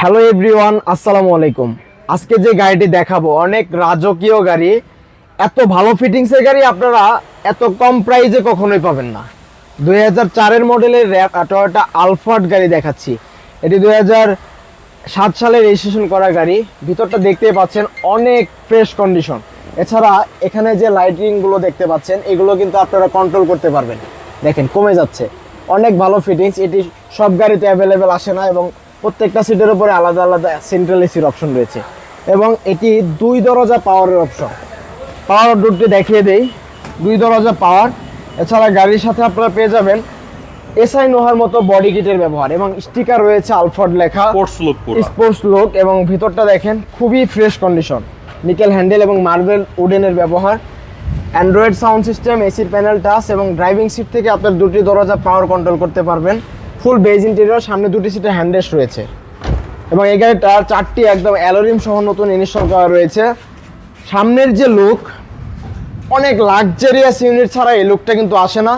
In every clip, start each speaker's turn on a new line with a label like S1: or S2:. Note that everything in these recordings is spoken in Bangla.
S1: হ্যালো এভরিওয়ান, আসসালামু আলাইকুম। আজকে যে গাড়িটি দেখাবো, অনেক রাজকীয় গাড়ি। এত ভালো ফিটিংসের গাড়ি আপনারা এত কম প্রাইসে কখনোই পাবেন না। দুই হাজার চারের মডেলের টয়োটা আলফার্ড গাড়ি দেখাচ্ছি। এটি দুই হাজার সাত সালে রেজিস্ট্রেশন করা গাড়ি। ভিতরটা দেখতেই পাচ্ছেন, অনেক ফ্রেশ কন্ডিশন এছাড়া এখানে যে লাইটিংগুলো দেখতে পাচ্ছেন, এগুলো কিন্তু আপনারা কন্ট্রোল করতে পারবেন। দেখেন, কমে যাচ্ছে। অনেক ভালো ফিটিংস এটি সব গাড়িতে অ্যাভেলেবেল আসে না এবং প্রত্যেকটা সিটের উপরে আলাদা আলাদা সেন্ট্রাল এসির অপশন রয়েছে। এবং এটি দুই দরজা পাওয়ারের অপশন পাওয়ার ডোরটি দেখিয়ে দেই। দুই দরজা পাওয়ার এছাড়া গাড়ির সাথে আপনারা পেয়ে যাবেন এসআই নোহার মতো বডি কিটের ব্যবহার এবং স্টিকার রয়েছে আলফার্ড লেখা।
S2: স্পোর্টস লুক
S1: স্পোর্টস লুক এবং ভিতরটা দেখেন খুবই ফ্রেশ কন্ডিশন নিকেল হ্যান্ডেল এবং মার্বেল উডেনের ব্যবহার। অ্যান্ড্রয়েড সাউন্ড সিস্টেম এসির প্যানেল টাচ এবং ড্রাইভিং সিট থেকে আপনার দুটি দরজা পাওয়ার কন্ট্রোল করতে পারবেন। ফুল বেজ ইন্টেরিয়র, সামনে দুটি সিটে হ্যান্ডরেস্ট রয়েছে। এবং এই গাড়িটার চারটি একদম অ্যালোরিম সহ নতুন ইনস্টল করা রয়েছে। সামনের যে লুক অনেক লাক্সারিয়াস ইউনিট ছাড়া এই লুকটা কিন্তু আসে না।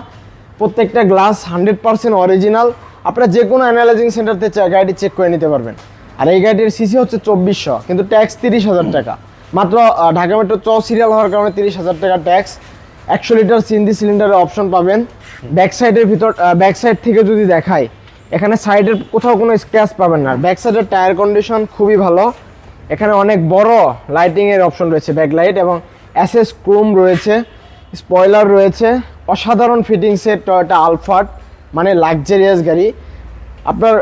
S1: প্রত্যেকটা গ্লাস হান্ড্রেড পার্সেন্ট অরিজিনাল আপনারা যে কোনো অ্যানালাইজিং সেন্টারতে গাড়িটি চেক করে নিতে পারবেন। আর এই গাড়িটির সিসি হচ্ছে চব্বিশশো, কিন্তু ট্যাক্স তিরিশ হাজার টাকা। মাত্র ঢাকা মেট্রো চ সিরিয়াল হওয়ার কারণে তিরিশ হাজার টাকা ট্যাক্স একশো লিটার সিন্দি সিলিন্ডারের অপশন পাবেন। ব্যাক সাইডের ভিতর ব্যাক সাইড থেকে যদি দেখাই, এখানে সাইডের কোথাও কোনো স্ক্র্যাচ পাবেন না। ব্যাক সাইডের টায়ার কন্ডিশন খুবই ভালো। এখানে অনেক বড় লাইটিং এর অপশন রয়েছে ব্যাকলাইট এবং অ্যাসেস ক্রোম রয়েছে স্পয়লার রয়েছে। অসাধারণ ফিটিংসের টয়োটা আলফার্ট মানে লাক্সারিয়াস গাড়ি। আপনার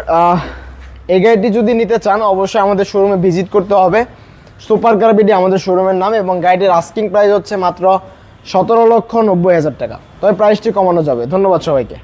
S1: এই গাড়িটি যদি নিতে চান, অবশ্যই আমাদের শোরুমে ভিজিট করতে হবে। সুপার কার্বিটি আমাদের শোরুমের নাম এবং গাড়িটির আস্কিং প্রাইস হচ্ছে মাত্র সতেরো লক্ষ নব্বই হাজার টাকা। তবে প্রাইসটি কমানো যাবে। ধন্যবাদ সবাইকে।